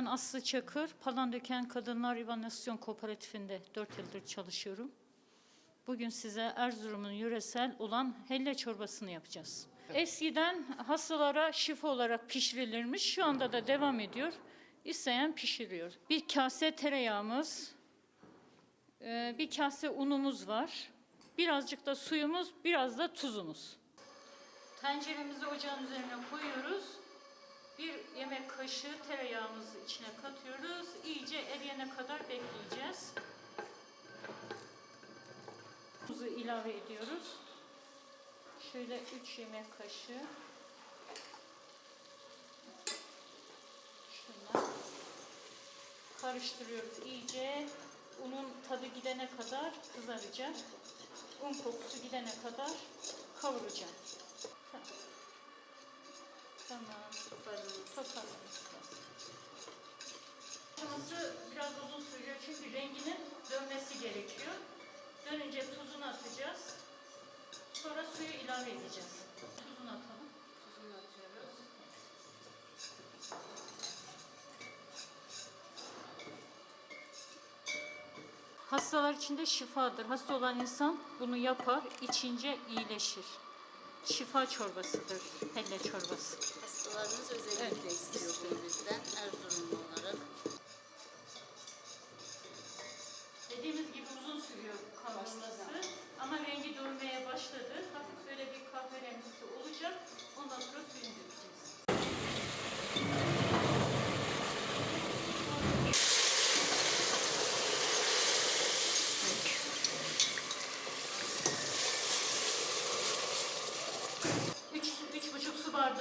Ben Aslı Çakır, Palandöken Kadınlar İvanasyon Kooperatifinde 4 yıldır çalışıyorum. Bugün size Erzurum'un yöresel olan helle çorbasını yapacağız. Eskiden hastalara şifa olarak pişirilirmiş, şu anda da devam ediyor. İsteyen pişiriyor. Bir kase tereyağımız, e, bir kase unumuz var. Birazcık da suyumuz, biraz da tuzumuz. Tenceremizi ocağın üzerine koyuyoruz. Kaşığı tereyağımızı içine katıyoruz. İyice eriyene kadar bekleyeceğiz. Tuzu ilave ediyoruz. Şöyle 3 yemek kaşığı. Şundan karıştırıyoruz iyice. Unun tadı gidene kadar kızaracak. Un kokusu gidene kadar kavuracağım. Tamam. Tamam. Aşaması biraz uzun sürüyor çünkü renginin dönmesi gerekiyor. Dönünce tuzunu atacağız. Sonra suyu ilave edeceğiz. Tuzunu atalım. Tuzunu atıyoruz. Hastalar için de şifadır. Hasta olan insan bunu yapar, içince iyileşir. Şifa çorbasıdır, helle çorbası. Hastalarımız özellikle Evet, istiyor istiyor. bizden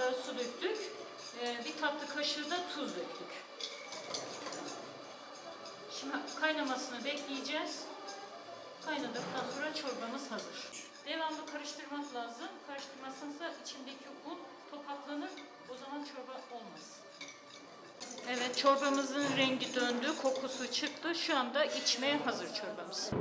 bardağı su döktük. Ee, bir tatlı kaşığı da tuz döktük. Şimdi kaynamasını bekleyeceğiz. Kaynadıktan sonra çorbamız hazır. Devamlı karıştırmak lazım. Karıştırmazsanız içindeki un topaklanır. O zaman çorba olmaz. Evet çorbamızın rengi döndü, kokusu çıktı. Şu anda içmeye hazır çorbamız.